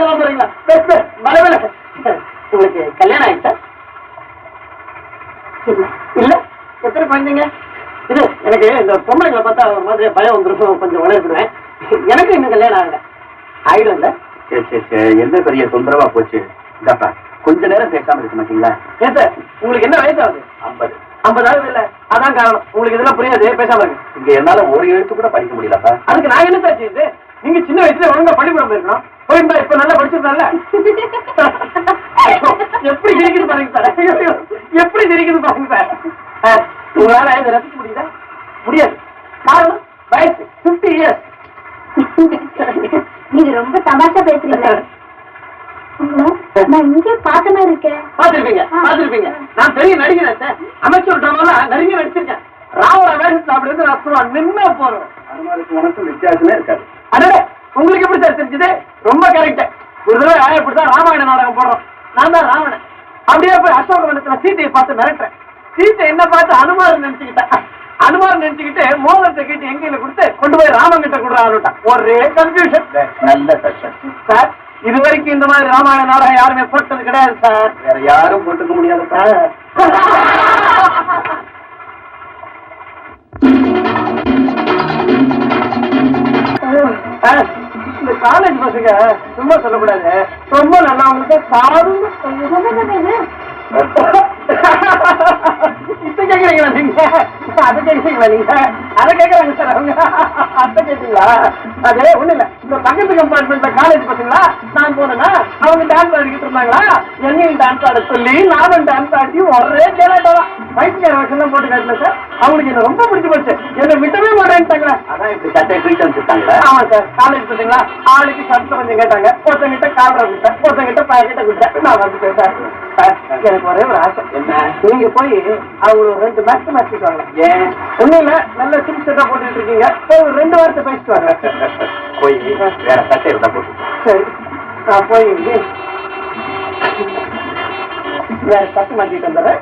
போறீங்களா பெஸ்ட் உங்களுக்கு கல்யாணம் இல்ல. இல்ல? எத்தனை குழந்தைங்க? இது எனக்கு இந்த பொம்பளைங்களை பார்த்தா ஒரு மாதிரி பயம் வந்துடும் கொஞ்சம் உழைப்பிடுவேன் எனக்கு இன்னும் கல்யாணம் ஆகல. ஆயிடும் இல்ல? சரி சரி சரி. என்ன பெரிய தொந்தரவா போச்சு? இந்தாப்பா கொஞ்ச நேரம் பேசாம இருக்க மாட்டீங்களா? ஏன் சார்? உங்களுக்கு என்ன வயசு ஆகுது ஐம்பது. ஐம்பதாவது இல்ல. அதான் காரணம். உங்களுக்கு இதெல்லாம் புரியாது. பேசாம இங்க என்னால ஒரு எழுத்து கூட படிக்க முடியலப்பா. அதுக்கு நான் என்ன சார் செய்யுது நீங்க சின்ன வயசுல ஒழுங்கா பள்ளிக்கூடம் போயிருக்கணும் போயிருந்தா இப்ப நல்லா படிச்சிருந்தால எப்படி சிரிக்குது பாருங்க சார். எப்படி சிரிக்குது பாருங்க சார். ஆ, உங்களால இதை ரசிக்க முடியுதா? முடியாது. காரணம் வயசு. பிப்டி இயர்ஸ் நீங்க ரொம்ப தமாஷா பேசுறீங்க. நான் இங்கே பார்த்த மாதிரி இருக்கேன். பாத்திருப்பீங்க பாத்திருப்பீங்க நான் பெரிய நடிகர் சார். அமைச்சர் ட்ராமாலாம் நிறைய நடிச்சிருக்கேன். ராவண வேஷத்துல அப்படி இருந்து நான் நின்னா போறோம் அனுமாருக்கு உனக்கும் வித்தியாசமே இருக்காது. உங்களுக்கு எப்படி சார் தெரிஞ்சது? ரொம்ப கரெக்ட் ஒரு தடவை இப்படிதான் ராமாயண நாடகம் போடுறோம். நான் தான் ராவணன். அப்படியே போய் அசோகவனத்துல சீதையை பார்த்து மிரட்டுறேன். சீத்தை என்ன பார்த்து அனுமார் நினைச்சுக்கிட்டேன் அனுமார் நினைச்சுக்கிட்டு மோதிரத்தை கேட்டு எங்கையில கொடுத்து கொண்டு போய் ராமன் கிட்ட ஒரே கன்ஃபியூஷன் நல்ல சட்டம் சார் இது வரைக்கும் இந்த மாதிரி ராமாயண நாடகம் யாருமே போட்டது கிடையாது சார். வேற யாரும் போட்டுக்க முடியாதுப்பா ஆ, இந்த காலேஜ் பசங்க சும்மா சொல்லக்கூடாது. ரொம்ப நல்லா உங்களுக்கு சாரும் இப்ப கேக்குறீங்களா நீங்க அதை கேக்குறீங்களா நீங்க அதை கேக்குறாங்க சார் அவங்க அதை கேட்டீங்களா அது ஒண்ணு இல்ல இந்த பக்கத்து கம்பார்ட்மெண்ட்ல காலேஜ் பசங்களா நான் போனேன்னா அவங்க டான்ஸ் ஆடிக்கிட்டு இருந்தாங்களா என்னையும் டான்ஸ் ஆட சொல்லி நானும் டான்ஸ் ஆடி ஒரே ஜெராட்டோதான் வயசுக்கார வருஷம் போட்டு காட்டல சார் அவங்களுக்கு என்ன ரொம்ப பிடிச்சு போச்சு என்ன விட்டவே மாட்டேன்ட்டாங்களே அதான் இப்படி சட்டை ஆமா சார் காலேஜ் பார்த்தீங்களா ஆளுக்கு சட்டை கொஞ்சம் கேட்டாங்க ஒருத்தங்கிட்ட காலரை விட்டேன் ஒருத்தங்கிட்ட பாக்கெட்டை விட்டேன் நான் வந்துட்டேன் சார் சார் எனக்கு ஒரே ஒரு ஆசை. என்ன? நீங்க போய் அவங்க ரெண்டு மேட்ச் மாத்திட்டு வாங்க. ஏன்? ஒண்ணும் இல்ல நல்ல சிம் செட்டா போட்டுட்டு இருக்கீங்க. போய் ஒரு ரெண்டு வாரத்தை பேசிட்டு வாங்க. போய் வேற சட்டை இருந்தா போட்டு. சரி. நான் போய் வேற சட்டை மாத்திட்டு வந்துடுறேன்.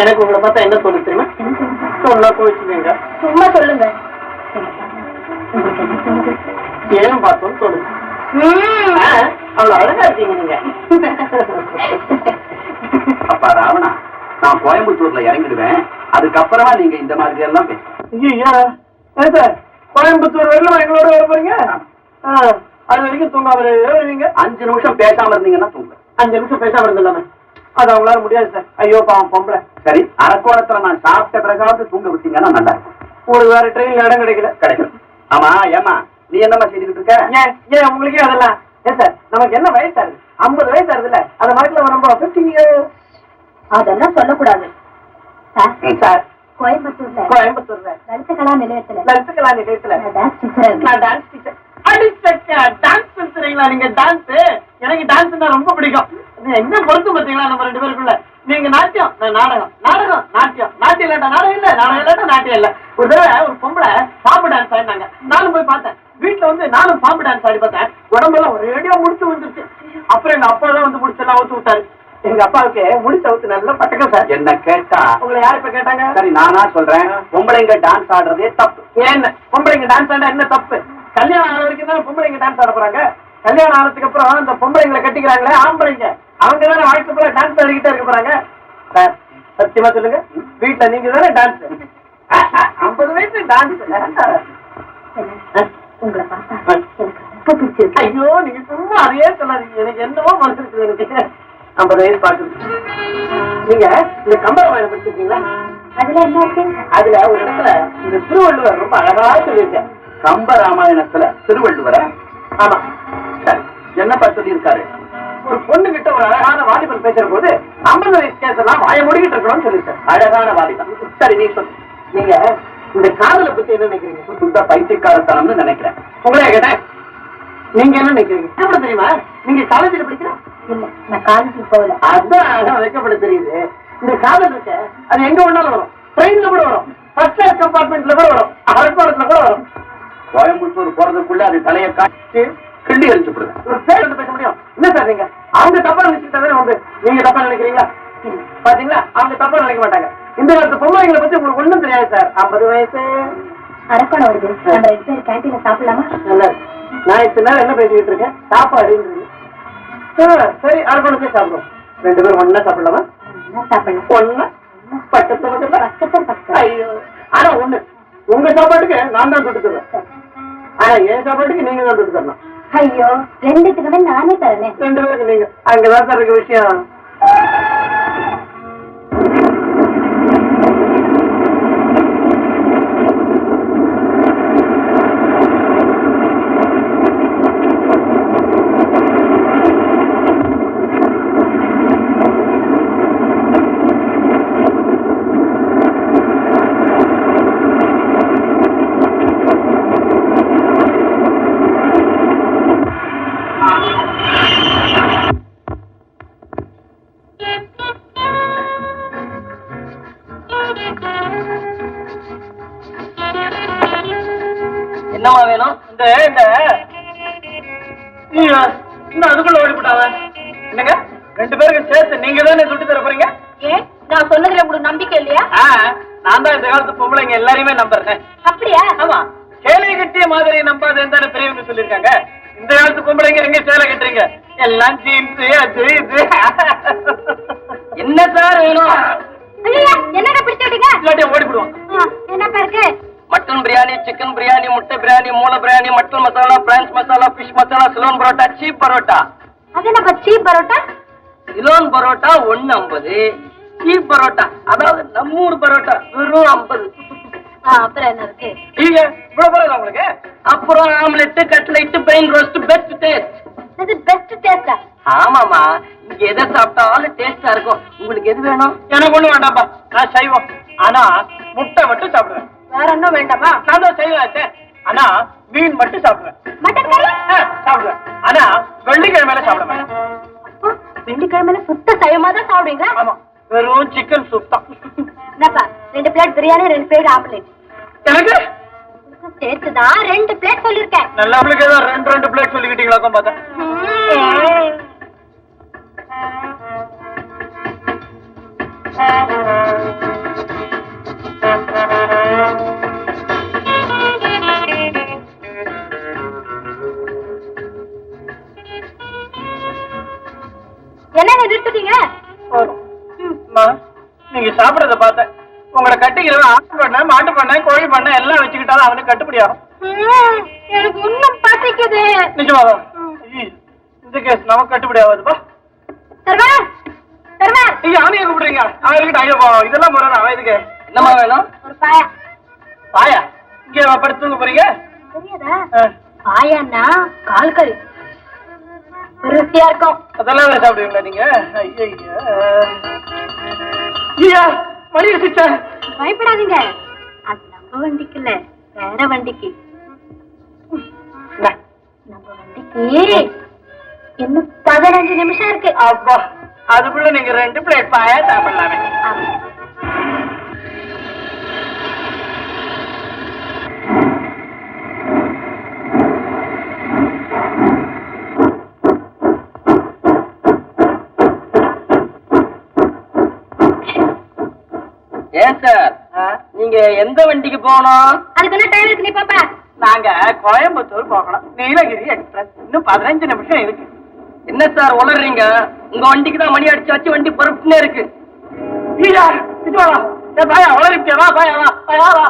எனக்கு உங்களை பார்த்தா என்ன தோணுது தெரியுமா? சொன்னா கோவிச்சுக்கீங்க சும்மா சொல்லுங்க. ஏன் பார்த்தோம்னு தோணுது ஆ, அவ்வளவு அழகா இருக்கீங்க நீங்க. அப்பா ராவணா நான் கோயம்புத்தூர்ல இறங்கிடுவேன். அதுக்கப்புறமா நீங்க இந்த மாதிரி எல்லாம் சார் கோயம்புத்தூர் வரலாம் எங்களோட வர போறீங்க? அது வரைக்கும் தூங்காமலே வருவீங்க? அஞ்சு நிமிஷம் பேசாம இருந்தீங்கன்னா தூங்க. அஞ்சு நிமிஷம் பேசாம இருந்தில்லாம அது அவங்களால முடியாது சார். ஐயோ பாவம் பொம்பளை. சரி அரக்கோணத்துல நான் சாப்பிட்ட பிறகாவது தூங்க விட்டீங்கன்னா நல்லா இருக்கும். உங்களுக்கு வேற ட்ரெயின்ல இடம் கிடைக்கல. கிடைக்கும் ஆமா ஏமா நீ என்னம்மா செய்துட்டு இருக்க? ஏன் ஏன் உங்களுக்கே அதெல்லாம்? ஏன் சார் நமக்கு என்ன வயசு ஆகுது ஐம்பது வயசு ஆகுதுல்ல அதை மாதிரி ரொம்ப இயர்ஸ் அதெல்லாம் சொல்லக்கூடாது. சார் கோயம்புத்தூர்ல கோயம்புத்தூர்ல லலித கலா நிலையத்துல. லலித்துக்கலா நிலையத்துல. நான் டான்ஸ் டீச்சரா நான் டான்ஸ் டீச்சர் டான்ஸ் பேசுறீங்களா நீங்க டான்ஸ் எனக்கு டான்ஸ்னா ரொம்ப பிடிக்கும். இது எங்க பொறுத்து பாத்தீங்களா நம்ம ரெண்டு பேருக்குள்ள? நீங்க நாட்டியம் நாடகம். நாடகம் நாட்டியம். நாட்டியம் இல்லாட்டா நாடகம் இல்ல நாடகம் இல்லாட்டா நாட்டியம் இல்ல. ஒரு தடவை ஒரு பொம்பளை பாம்பு டான்ஸ் ஆடினாங்க. நானும் போய் பார்த்தேன். வீட்டுல வந்து நானும் பாம்பு டான்ஸ் ஆடி பார்த்தேன். உடம்பெல்லாம் ஒரேடியா முடிச்சு வந்துருச்சு அப்புறம் எங்க அப்பா தான் வந்து முடிச்செல்லாம் ஊத்து விட்டாரு. எங்க அப்பாவுக்கு முடிச்ச ஊத்து நல்லா சார். என்ன கேட்டா? உங்களை யார் இப்ப கேட்டாங்க? சரி நானா சொல்றேன். பொம்பளைங்க டான்ஸ் ஆடுறதே தப்பு. ஏன்? பொம்பளைங்க டான்ஸ் ஆட என்ன தப்பு? கல்யாணம் ஆன வரைக்கும் தானே பொம்பளைங்க டான்ஸ் ஆட போறாங்க? கல்யாணம் ஆனதுக்கு அப்புறம் அந்த பொம்பளைங்களை கட்டிக்கிறாங்களே ஆம்பளைங்க. அவங்க தானே வாழ்க்கை பூரா டான்ஸ் ஆடிக்கிட்டே இருக்க போறாங்க? சத்தியமா சொல்லுங்க. வீட்டுல நீங்க தானே டான்ஸ் ஐம்பது வயசு டான்ஸ் என்ன? உங்களை பார்த்தா எனக்கு ரொம்ப பிடிச்சிருக்கு. ஐயோ நீங்க சும்மா அதையே சொல்லாதீங்க. எனக்கு என்னவோ மனசு இருக்குது எனக்கு. ஐம்பது வயசு பாக்குது நீங்க இந்த கம்பராமாயணம் படிச்சிருக்கீங்களா? அதுல என்ன அதுல ஒரு இடத்துல இந்த திருவள்ளுவர் ரொம்ப அழகா சொல்லியிருக்கேன் கம்ப ராமாயணத்துல திருவள்ளுவர? ஆமா. சரி. என்னப்பா சொல்லியிருக்காரு? ஒரு பொண்ணு கிட்ட ஒரு அழகான வாலிபர் பேசுற போது ஐம்பது வயசு கேசெல்லாம் வாய முடிக்கிட்டு இருக்கணும்னு சொல்லியிருக்கேன் அழகான வாலிபன். சரி நீ சொல்லு நீங்க இந்த காதலை பத்தி என்ன நினைக்கிறீங்க? சுத்த பைத்தியக்காரத்தனம்னு நினைக்கிறேன். உங்களே கேட்டேன். நீங்க என்ன நினைக்கிறீங்க? என்ன தெரியுமா? நீங்க காலேஜ்ல படிக்கிற? இல்ல நான் காலேஜுக்கு போகல. அதான் வைக்கப்பட தெரியுது. இந்த காதல் இருக்க. அது எங்க வேணாலும் வரும். ட்ரெயின்ல கூட வரும். ஃபர்ஸ்ட் கிளாஸ் கம்பார்ட்மெண்ட்ல கூட வரும். அரக்கோணத்துல கூட வரும். கோயம்புத்தூர் போறதுக்குள்ள அது தலையை காட்டி கிள்ளி விடுவேன் ஒரு பேர் வந்து பேச முடியும். என்ன சார் நீங்க? அவங்க தப்பா நினைச்சுட்டாவே வந்து நீங்க தப்பா நினைக்கிறீங்களா பாத்தீங்களா? அவங்க தப்பா நினைக்க மாட்டாங்க. இந்த காலத்து பொம்பளைங்களை பத்தி உங்களுக்கு ஒண்ணும் தெரியாது சார். ஐம்பது வயசு. அரக்கோணம் வருது நம்ம ரெண்டு சாப்பிடலாமா? நல்லா. நான் இத்தனை நேரம் என்ன பேசிக்கிட்டு இருக்கேன்? சாப்பாடுன்றது ஆ, சரி அரக்கோணத்தே சாப்பிடுவோம். ரெண்டு பேரும் ஒண்ணா சாப்பிடலாமா? சாப்பிடலாம். ஒண்ணா? பக்கத்து பக்கத்துல. ஐயோ. ஆனா ஒண்ணு உங்க சாப்பாட்டுக்கு நான் தான் தொட்டு தருவேன் ஆனா என் சாப்பாட்டுக்கு நீங்க தான் தரணும். ஐயோ ரெண்டுத்துக்குமே நானே தரேனே. ரெண்டு பேருக்கு நீங்க. அங்கதான் சார் இருக்கு விஷயம். காலத்து பொம்பளைங்க எல்லாரையுமே நம்புறேன். அப்படியா? ஆமா. சேலை கட்டிய மாதிரி நம்பாதுன்னு தானே பெரியவங்க சொல்லியிருக்காங்க? இந்த காலத்து பொம்பளைங்க எங்க சேலை கட்டுறீங்க? எல்லாம் ஜீன்ஸ் அது இது. என்ன சார் வேணும்? என்னடா என்னப்பா இருக்கு? மட்டன் பிரியாணி சிக்கன் பிரியாணி முட்டை பிரியாணி மூளை biryani mutton masala prawns masala fish masala Ceylon parotta cheap parotta. அது சீப் பரோட்டா? சிலோன் பரோட்டா ஒன்னு ஐம்பது சீப் பரோட்டா அதாவது நம்ம ஊர் பரோட்டா வெறும் ஐம்பது. அப்புறம் என்ன இருக்கு நீங்க இவ்வளவு போறதா உங்களுக்கு? அப்புறம் omelette cutlet brain roast best taste இது பெஸ்ட் டேஸ்டா ஆமாமா இங்க எதை சாப்பிட்டாலும் டேஸ்டா இருக்கும். உங்களுக்கு எது வேணும்? எனக்கு ஒண்ணு வேண்டாம்ப்பா. நான் சைவம் ஆனா முட்டை மட்டும் சாப்பிடுவேன். வேற ஒன்றும் வேண்டாமா? நான் தான் சைவம் ஆனா மீன் மட்டும் சாப்பிடுவேன். மட்டன் கறி சாப்பிடுவேன். ஆனா வெள்ளிக்கிழமையில சாப்பிட மாட்டேன். வெள்ளிக்கிழமையில சுத்த சைவமா தான் சாப்பிடுவீங்களா? ஆமா. வெறும் சிக்கன் சூப் தான். என்னப்பா ரெண்டு பிளேட் பிரியாணி ரெண்டு பிளேட் ஆம்லேட் எனக்கு சேர்த்து தான் ரெண்டு பிளேட் சொல்லிருக்கேன். நல்ல உங்களுக்கு ஏதோ ரெண்டு ரெண்டு பிளேட் சொல்லிக்கிட்டீங்களாக்கும் பார்த்தேன் என்ன நிறுத்திட்டீங்க? நீங்க சாப்பிடறத பார்த்தேன். உங்களை கட்டிக்கிறவன் ஆட்டு பண்ண மாட்டு பண்ண கோழி பண்ண எல்லாம் வச்சுக்கிட்டாலும் அவனுக்கு கட்டுப்படி ஆகும். ம், எனக்கு இன்னும் பசிக்குது. நிஜமாவா ம். ஐயே, இந்த கேஸ் நமக்கு கட்டுப்படி ஆகாதுப்பா அவனையே கூப்பிடுறீங்க. அவன் இருக்கட்டும் ஐயோ இதெல்லாம் போறான் அவன் இதுக்கு. என்னம்மா வேணும்? ஒரு பாயா. பாயா? இங்க படுத்து தூங்க போறீங்க. தெரியாதா? பாயான்னா கால் கறி. ருசியா இருக்கும். அதெல்லாம் சாப்பிடுவீங்களா நீங்க? ஐயா ஐயா மணி வச்சுச்சா பயப்படாதீங்க. அது நம்ம வண்டிக்கு இல்ல வேற வண்டிக்கு. நம்ம வண்டிக்கு. இன்னும் பதினஞ்சு நிமிஷம் இருக்கு. அப்பா அதுக்குள்ள நீங்க ரெண்டு பிளேட் பாயா சாப்பிடலாமே. ஏன் சார்? நீங்க எந்த வண்டிக்கு போகணும்? அதுக்கு என்ன டைம் இருக்கு நீ பாப்பா. நாங்க கோயம்புத்தூர் போகணும். நீலகிரி எக்ஸ்பிரஸ். இன்னும் பதினஞ்சு நிமிஷம் இருக்கு. என்ன சார் உளறீங்க? உங்க வண்டிக்கு தான் மணி அடிச்சு வச்சு வண்டி பொறுப்புனே இருக்கு. ஐயா இது வா பாயா வா பாயா வா.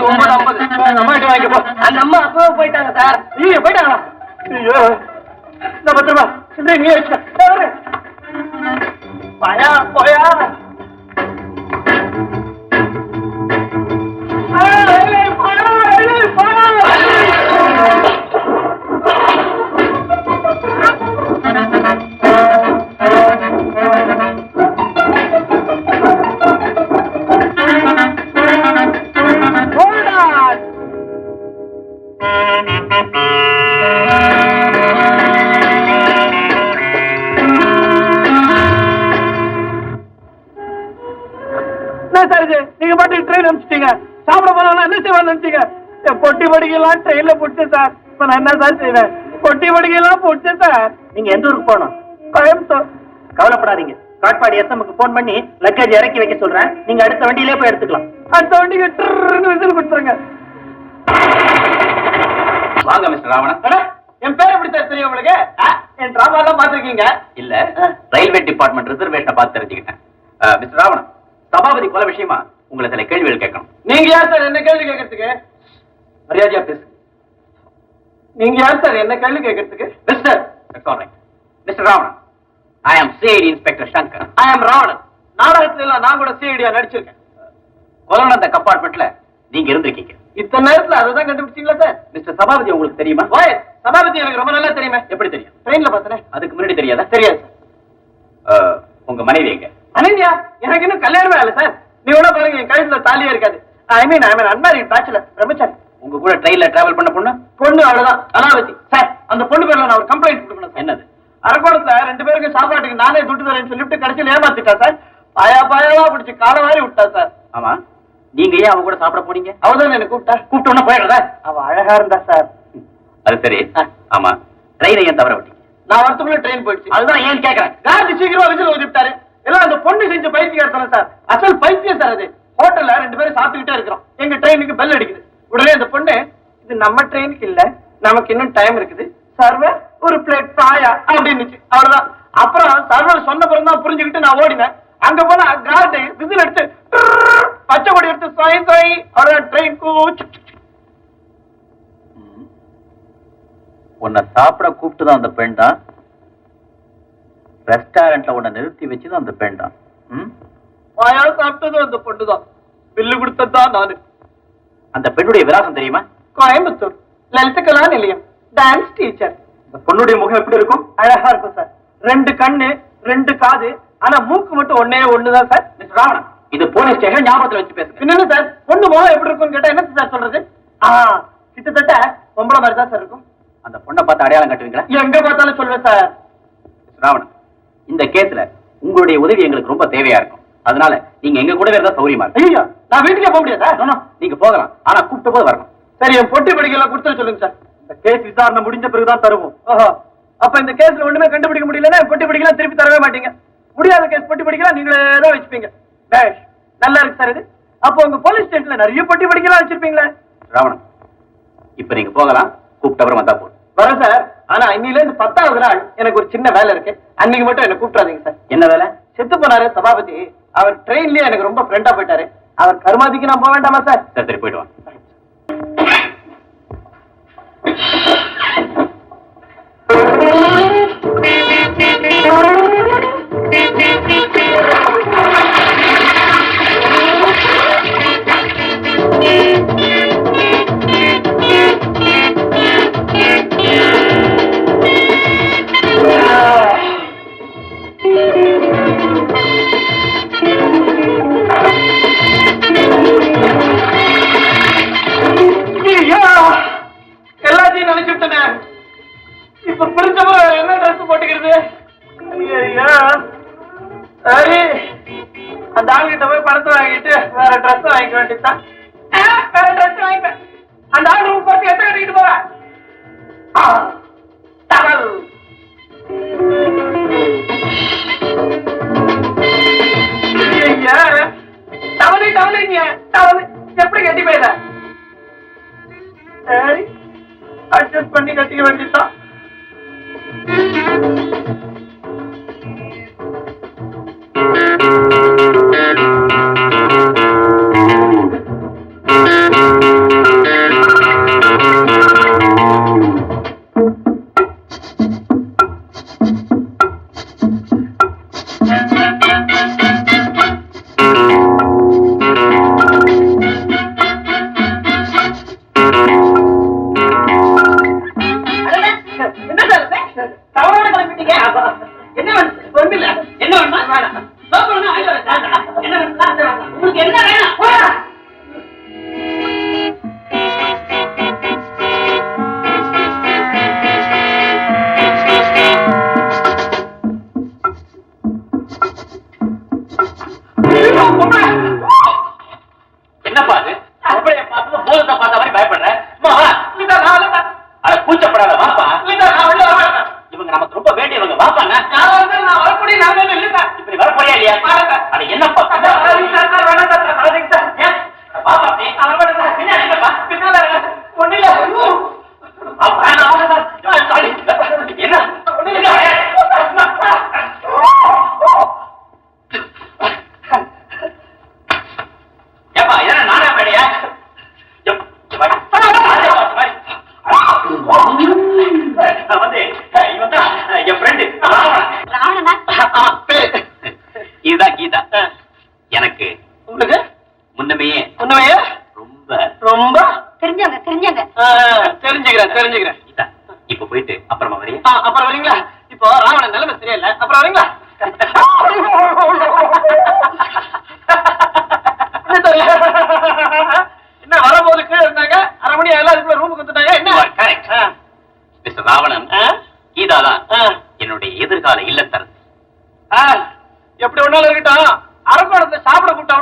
அஞ்சு ஒன்பது ஐம்பது. அம்மா அந்த அம்மா அப்பவே போயிட்டாங்க சார். நீங்க போயிட்டாங்களா? ஐயோ. நான் போயா. இப்ப நான் என்ன சார் செய்வேன்? பொட்டி படிக்கலாம் போட்டேன் சார். நீங்க எந்த ஊருக்கு போகணும்? கோயம்புத்தூர். கவலைப்படாதீங்க. காட்பாடி எஸ்எம்க்கு ஃபோன் பண்ணி லக்கேஜ் இறக்கி வைக்க சொல்றேன். நீங்க அடுத்த வண்டியிலே போய் எடுத்துக்கலாம். அடுத்த வண்டிக்கு விசில் கொடுத்துருங்க. வாங்க மிஸ்டர் ராவணன். என் பேர் எப்படி சார் தெரியும் உங்களுக்கு? என் டிராமா எல்லாம் பாத்துருக்கீங்க இல்ல ரயில்வே டிபார்ட்மெண்ட் ரிசர்வேஷனை பார்த்து தெரிஞ்சுக்கிட்டேன். மிஸ்டர் ராவணன் சபாபதி கொலை விஷயமா உங்களை சில கேள்விகள் கேட்கணும். நீங்க யார் சார்? என்ன கேள்வி கேட்கறதுக்கு? மரியாதையா பேசு. நீங்க யார் சார்? என்ன கேள்வி கேட்கறதுக்கு? Mister mister Ravanan I am CID inspector Shankar ஐ ஆம் ராவணன் நாடகத்துல எல்லாம் நான் கூட சிஐடியா நடிச்சிருக்கேன். கொலை கம்பார்ட்மெண்ட்ல நீங்க இருந்திருக்கீங்க. இத்தனை நேரத்துல அதை தான் கண்டுபிடிச்சீங்களா சார்? மிஸ்டர் சபாபதி உங்களுக்கு தெரியுமா? ஓய் சபாபதி எனக்கு ரொம்ப நல்லா தெரியுமே. எப்படி தெரியும்? ட்ரெயின்ல பார்த்தனே. அதுக்கு முன்னாடி தெரியாதா? தெரியாது சார். உங்க மனைவி எங்க? அனன்யா எனக்கு இன்னும் கல்யாணமே ஆகல சார். நீ கூட பாருங்க என் கழுத்துல தாலியா இருக்காது. ஐ மீன் ஐ மீன் அன்மாரி பேச்சுலர் பிரம்மச்சாரி. உங்க கூட ட்ரெயின்ல டிராவல் பண்ண பொண்ணு பொண்ணு அவ்வளவுதான். அனாவதி சார் அந்த பொண்ணு பேர்ல நான் ஒரு கம்ப்ளைண்ட் கொடுக்கணும் என்னது? அரக்கோணத்துல ரெண்டு பேருக்கு சாப்பாட்டுக்கு நானே துட்டு தரேன்னு சொல்லிட்டு கடைசியில் ஏமாத்திட்டா சார்? பாயா பாயாவா பிடிச்சி கால வாரி விட்டா சார். ஆமா. நீங்க ஏன் அவங்க கூட சாப்பிட போனீங்க? அவதான் என்ன கூப்பிட்டா. கூப்பிட்ட உடனே போயிடுறதா? அவ அழகா இருந்தா சார். அது சரி. ஆமா. ட்ரெயினை ஏன் தவற விட்டீங்க? நான் வரத்துக்குள்ள ட்ரெயின் போயிடுச்சு. அதுதான் ஏன் கேக்குறேன். காந்தி சீக்கிரமா விசில் ஊதிவிட்டாரு. எல்லாம் அந்த பொண்ணு செஞ்ச பைத்தியம் சார். அசல் பைத்தியம் சார் அது. ஹோட்டல்ல ரெண்டு பேரும் சாப்பிட்டுக்கிட்டே இருக்கிறோம். எங்க ட்ரெயினுக்கு பெல் அடிக்குது. உடனே அந்த பொண்ணு இது நம்ம ட்ரெயினுக்கு இல்ல நமக்கு இன்னும் டைம் இருக்குது. சர்வர் ஒரு பிளேட் பாயா அப்படின்னுச்சு அவ்வளவுதான். அப்புறம் சர்வர் சொன்ன பிறகு தான் புரிஞ்சுக்கிட்டு நான் ஓடினேன். அங்க போனா கார்டு விசில் எடுத்து பச்சை கொடி எடுத்து சொய் சொய் அவ்வளவுதான் ட்ரெயின் கூச்சு உன்னை சாப்பிட கூப்பிட்டு தான் அந்த பெண் தான். ரெஸ்டாரண்ட்ல உன்னை நிறுத்தி வச்சதும் அந்த பெண் தான்? பாயா சாப்பிட்டதும் அந்த பொண்ணு தான். பில்லு கொடுத்ததுதான் நானு. அந்த பெண்ணுடைய விலாசம் தெரியுமா? கோயம்புத்தூர். லலிதகலா நிலையம். டான்ஸ் டீச்சர் அந்த பொண்ணுடைய முகம் எப்படி இருக்கும்? அழகா இருக்கும் சார் ரெண்டு கண்ணு ரெண்டு காது ஆனா மூக்கு மட்டும் ஒன்னே ஒண்ணுதான் சார் மிஸ்டர் ராவணன் இது போலீஸ் ஸ்டேஷன் ஞாபகத்துல வச்சு பேசுங்க. என்னன்னு சார் பொண்ணு முகம் எப்படி இருக்கும்னு கேட்டா என்ன சார் சொல்றது? ஆ கிட்டத்தட்ட பொம்பளை மாதிரி தான் சார் இருக்கும். அந்த பொண்ணை பார்த்து அடையாளம் கட்டுவீங்களா? எங்க பார்த்தாலும் சொல்லுவேன் சார் ராவணன் இந்த கேஸ்ல உங்களுடைய உதவி எங்களுக்கு ரொம்ப தேவையா இருக்கும். அதனால நீங்க எங்க கூடவே இருந்தா சௌரியமா ஐயோ நான் வீட்டுக்கே போக முடியாதா? நீங்க போகலாம். ஆனா கூப்பிட்ட போது வரணும். சரி என் பொட்டி படிக்கலாம் கொடுத்து சொல்லுங்க சார். இந்த கேஸ் விசாரணை முடிஞ்ச பிறகுதான் தருவோம். அப்ப இந்த கேஸ்ல ஒண்ணுமே கண்டுபிடிக்க முடியலன்னா பொட்டி படிக்கலாம் திருப்பி தரவே மாட்டீங்க. முடியாத கேஸ் பொட்டி படிக்கலாம் நீங்களே தான் வச்சுப்பீங்க. டேஷ் நல்லா இருக்கு சார் இது. அப்போ உங்க போலீஸ் ஸ்டேஷன்ல நிறைய பொட்டி படிக்கலாம் வச்சிருப்பீங்களே. ராவணன் இப்ப நீங்க போகலாம் கூப்பிட்ட அப்புறம் வந்தா போதும். வரேன் சார். ஆனா இன்னில இருந்து பத்தாவது நாள் எனக்கு ஒரு சின்ன வேலை இருக்கு. அன்னைக்கு மட்டும் என்ன கூப்பிடாதீங்க சார். என்ன வேலை? செத்து போனாரு சபாபதி. அவர் ட்ரெயின்லயே எனக்கு ரொம்ப ஃப்ரெண்டா போயிட்டாரு. அவர் கருமாதிக்கு நான் போக வேண்டாமா சார் சரி போயிடுவான் சரி. அந்த ஆள்கிட்ட போய் பணத்தை வாங்கிட்டு வேற ட்ரெஸ் வாங்கிக்க வேண்டியதுதான். வேற ட்ரெஸ் வாங்கிப்பேன். அந்த ஆள் ரூம் பார்த்து எத்தனை கட்டிட்டு போவேன் ஆ, டவல். டவலு, டவலுங்க, டவலு. எப்படி கட்டி போயிட சரி. அட்ஜஸ்ட் பண்ணி கட்டிக்க வேண்டியதுதான்.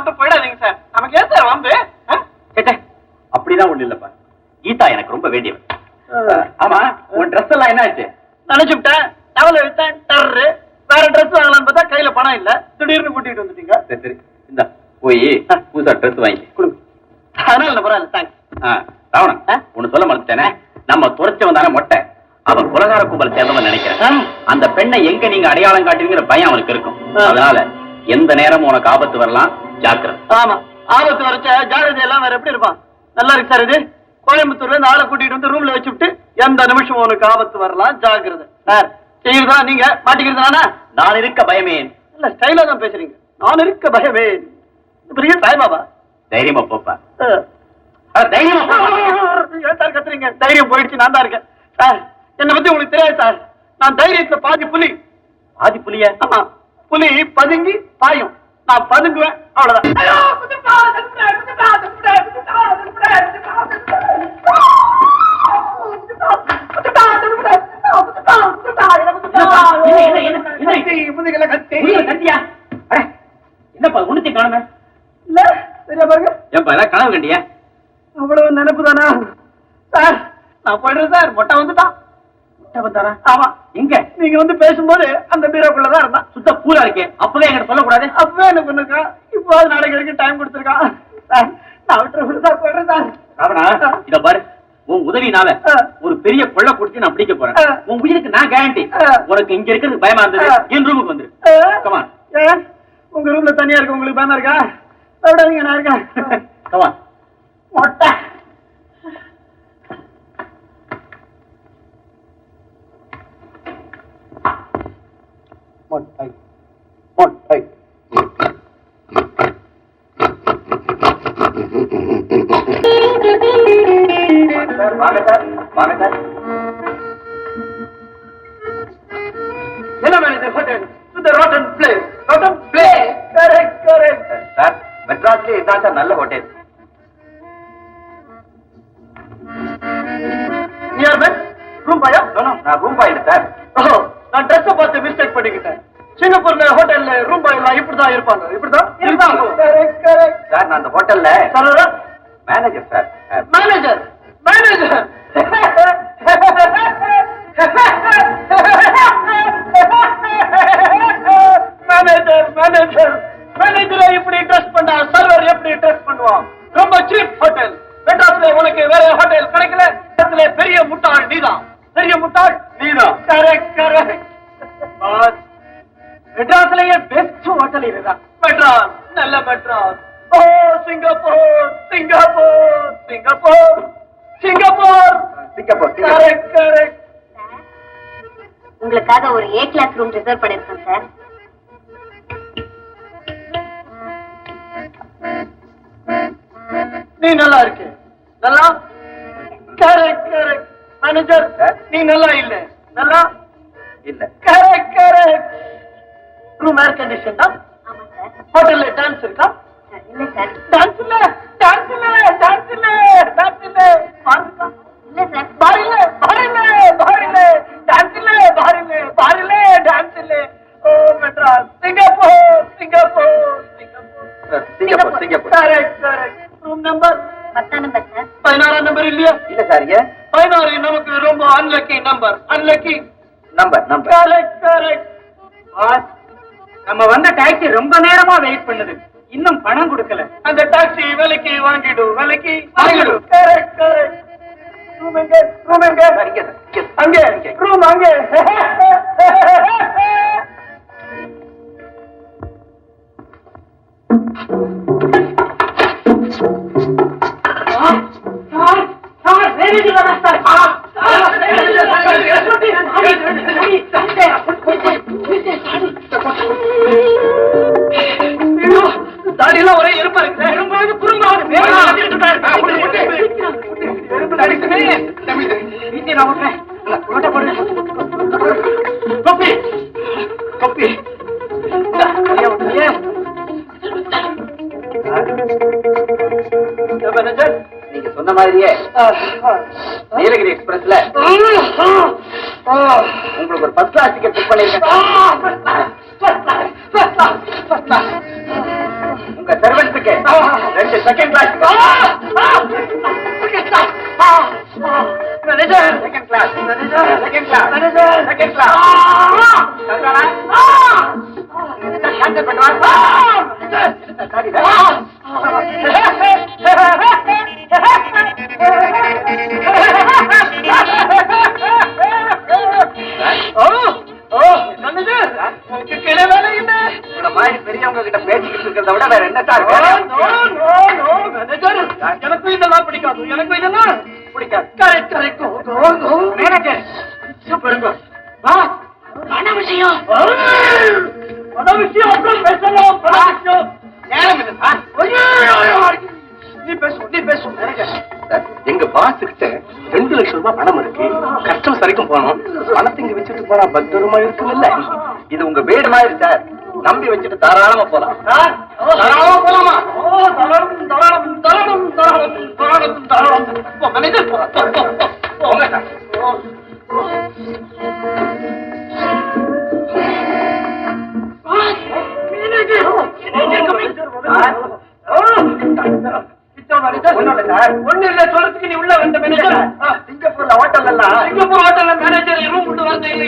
மட்டும் போயிடாதீங்க சார். நமக்கு ஏன் சார் வந்து அப்படிதான் ஒண்ணு இல்லப்பா. கீதா எனக்கு ரொம்ப வேண்டியவன் ஆமா உன் ட்ரெஸ் எல்லாம் என்ன ஆச்சு நினைச்சுட்டேன் டவல் எடுத்தேன் டர்ரு வேற ட்ரெஸ் வாங்கலாம்னு பார்த்தா கையில பணம் இல்ல. திடீர்னு கூட்டிட்டு வந்துட்டீங்க. சரி சரி. இந்த போய் புதுசா ட்ரெஸ் வாங்கி கொடுங்க. அதனால இல்ல பரவாயில்ல தேங்க்ஸ் ராவணன்? ஒண்ணு சொல்ல மறந்துட்டேனே. நம்ம துரைச்சவன் தானே மொட்டை. அவன் குலகார கும்பல் சேர்ந்தவன் நினைக்கிறேன். அந்த பெண்ணை எங்க நீங்க அடையாளம் காட்டுவீங்கிற பயம் அவனுக்கு இருக்கும். அதனால எந்த நேரமும் உனக்கு ஆபத்து வரலாம். ஜாக்கிரதை. ஆமா. ஆபத்து வரைச்ச ஜாகிரதை எல்லாம் வேற எப்படி இருப்பான்? நல்லா இருக்கு சார் இது. கோயம்புத்தூர்ல இருந்து ஆளை கூட்டிட்டு வந்து ரூம்ல வச்சுட்டு எந்த நிமிஷம் உனக்கு ஆபத்து வரலாம் ஜாகிரதை சார் செய்யறதா நீங்க? மாட்டிக்கிறது நானா? இருக்க பயமே இல்ல ஸ்டைலா தான் பேசுறீங்க. நான் இருக்க பயமே பெரிய சாய்பாபா. தைரியமா போப்பா. தைரியமா. ஏன் சார் கத்துறீங்க? தைரியம் போயிடுச்சு நான் தான் இருக்கேன். சார் என்னை பத்தி உங்களுக்கு தெரியாது சார். நான் தைரியத்துல பாதி புலி. ஆதி புலிய? ஆமா. புலி பதுங்கி பாயும். நான் பதுங்குவேன். அவ்வளவுதான். என்னப்பா உணர்த்தி காணுமே? இல்ல சரியா பாருங்க. ஏன்பா எல்லாம் கனவு கண்டியா? அவ்வளவு நினைப்பு தானா சார் நான் போயிடுறேன் சார். மொட்டை வந்துட்டான். ஆமா எங்க? நீங்க வந்து பேசும்போது அந்த பீரோக்குள்ளதான் இருந்தான். சுத்த பூரா இருக்கே. அப்பவே என்கிட்ட சொல்லக்கூடாது. அப்பவே என்ன பண்ணிருக்கான் இப்போ அது நாளைக்கு டைம் கொடுத்துருக்கான் சார், நான் விட்டு சார் போயிடுறேன் சார். ராவணா இத பாரு. உன் உதவினால. ஒரு பெரிய கொள்ள குடிச்சு நான் பிடிக்க போறேன். உன் உயிருக்கு நான் கேரண்டி. உனக்கு இங்க இருக்கிறது பயமா இருந்தது. என் ரூமுக்கு வந்துரு. கமான் உங்க ரூம்ல தனியா இருக்க உங்களுக்கு பயமா இருக்கா? நான் இருக்கேன். கமான் மொட்டை மொட்டை மொட்டை வாங்க சார் வாங்க சார் என்ன manager hotel to the rotten place rotten place correct correct sir மெட்ராஸ்லயே இதான் சார் நல்ல ஹோட்டல் ரூம் பாயா ரூம் பாய் சார் ஓஹோ நான் ட்ரெஸ் பார்த்து மிஸ்டேக் பண்ணிக்கிட்டேன் ஹோட்டல்ல ரூம் பாய் எல்லாம் இப்படிதான் இருப்பாங்க. இப்படிதான் இருப்பாங்க. கரெக்ட் கரெக்ட் சார் நான் அந்த ஹோட்டல்ல sir manager sir manager manager manager manager மேனேஜரை இப்படி ட்ரெஸ் பண்ணா சர்வர் எப்படி ட்ரெஸ் பண்ணுவான்? ரொம்ப சீப் ஹோட்டல் மெட்ராஸ்ல உனக்கு வேற ஹோட்டல் கிடைக்கல? பெரிய முட்டாள் நீதான். பெரிய முட்டாள் நீதான். கரெக்ட் கரெக்ட் மெட்ராஸ்லயே பெஸ்ட் ஹோட்டல் இதுதான். மெட்ராஸ் நல்ல மெட்ராஸ். ஓ Singapore Singapore Singapore Singapore. Singapore correct correct உங்களுக்காக ஒரு ஏ கிளாஸ் ரூம் ரிசர்வ் பண்ணிருக்கேன் சார் நீ நல்லா இருக்கு. நல்லா? கரெக்ட் கரெக்ட் மேனேஜர் நீ நல்லா இல்ல. நல்லா? இல்ல. Correct correct room air condition தான். ஹோட்டல்ல டான்ஸ் இருக்கா? இல்ல சார். டான்ஸ் இல்ல டான்ஸ் இல்ல டான்ஸ் இல்ல டான்ஸ் இல்ல. பாருக்கா இல்ல சார். பாரில பாரில பாரில டான்ஸ் இல்ல. பாரில பாரில டான்ஸ் இல்ல ஓ Madras Singapore Singapore Singapore. Singapore Singapore. Correct correct room number பத்தாம் நம்பர் சார். பதினாறாம் நம்பர் இல்லையா? இல்ல சார் ஏன்? பதினாறு நமக்கு ரொம்ப unlucky number unlucky number number correct correct boss நம்ம வந்த டாக்ஸி ரொம்ப நேரமா வெயிட் பண்ணுது. இன்னும் பணம் கொடுக்கல. அந்த டாக்ஸி விலைக்கு வாங்கிடு விலைக்கு வாங்கிடு. ரூம் எங்க? ரூம் எங்க. அங்கே. ரூம் அங்கே. உங்களுக்கு ஒரு ஃபர்ஸ்ட் கிளாஸ் டிக்கெட் புக் பண்ணிருக்கேன் உங்க சர்வன்ஸுக்கு ரெண்டு second class manager second class manager second class manager second class cancel பண்ணுவா உங்களை மாதிரி பெரியவங்க கிட்ட பேசிக்கிட்டு இருக்கிறத விட வேற என்ன சார் எனக்கும் இதெல்லாம் பிடிக்காது எனக்கும் இதெல்லாம் பிடிக்காது கரெக்ட் கரெக்ட் மேனேஜர் சூப்பருங்க பண விஷயம் பண விஷயம் அப்புறம் பேசலாம் பண விஷயம் நேரம் சார் நீ பேசு நீ பேசு மேனேஜர் எங்க பாஸ் கிட்ட ரெண்டு லட்சம் ரூபாய் பணம் இருக்கு. கஸ்டமர்ஸ் வரைக்கும் போனோம் பணத்தை இங்க வச்சுட்டு போனா பத்திரமா இருக்கும்ல இது உங்க வீடு மாதிரி சார் நம்பி வச்சுட்டு தாராளமா போலாம். சார், தாராளமா போலாமா? ஓ, தாராளம், தாராளம், ஒண்ணும் இல்ல சொல்றதுக்கு நீ உள்ள வந்த மேனேஜர். சிங்கப்பூர்ல ஹோட்டல் எல்லாம். சிங்கப்பூர் ஹோட்டல்ல மேனேஜர் ரூம் விட்டு வரது இல்லை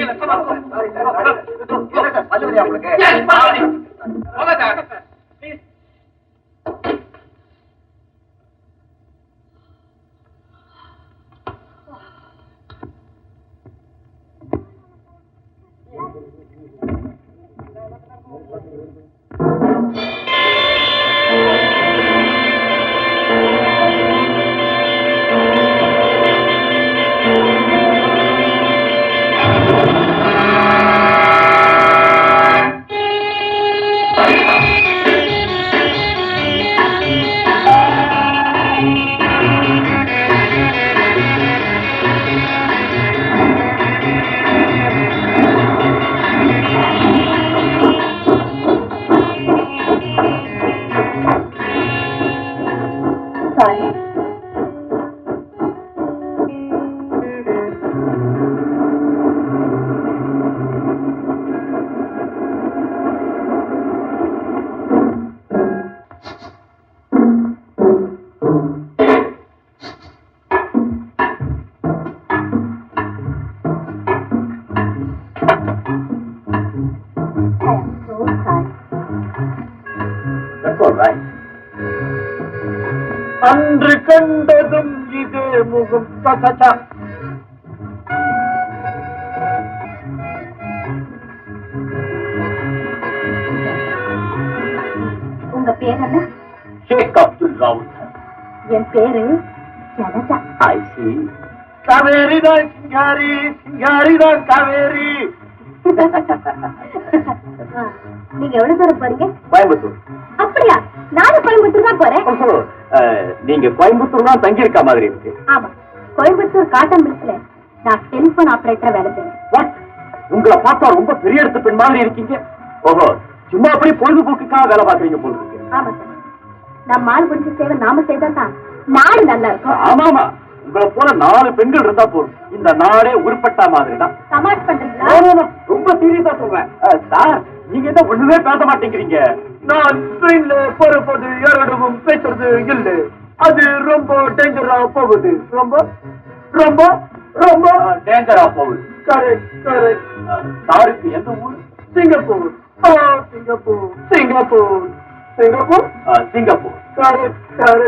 கண்டதும் இதே முகம் சசசா. உங்க பேர் என்ன? Raut. என் பேரு ஜனஜா I see. காவேரி தான் சிங்காரி சிங்காரி தான் காவேரி. நீங்க எவ்வளவு தூரம் போறீங்க? கோயம்புத்தூர். அப்படியா? நானும் கோயம்புத்தூர் தான் போறேன். நீங்க கோயம்புத்தூர் தான் தங்கி இருக்க மாதிரி இருக்கு. ஆமா. கோயம்புத்தூர் காட்டன் மில்ஸ்ல நான் டெலிபோன் ஆபரேட்டரா வேலை What? உங்களை பார்த்தா ரொம்ப பெரிய இடத்து பெண் மாதிரி இருக்கீங்க. ஓஹோ சும்மா அப்படி பொழுதுபோக்குக்காக வேலை பாக்குறீங்க போல இருக்கு. ஆமா சார். நம்ம ஆள் பிடிச்ச சேவை நாம செய்தா தான் நாடு நல்லா இருக்கும். ஆமாமா. உங்களை போல நாலு பெண்கள் இருந்தா போதும். இந்த நாடே உருப்பட்டா மாதிரி தான் ரொம்ப சீரியஸா சொல்றேன். சார் நீங்க என்ன ஒண்ணுமே பேச மாட்டேங்கிறீங்க. நான் ட்ரெயின்ல போறபோது யாரிடமும் பேசுறது இல்லை. அது ரொம்ப டேஞ்சரா போகுது. ரொம்ப ரொம்ப ரொம்ப டேஞ்சரா போகுது. Correct correct. சாருக்கு எந்த ஊர்? Singapore. Singapore. Singapore. Singapore? Singapore. Correct correct.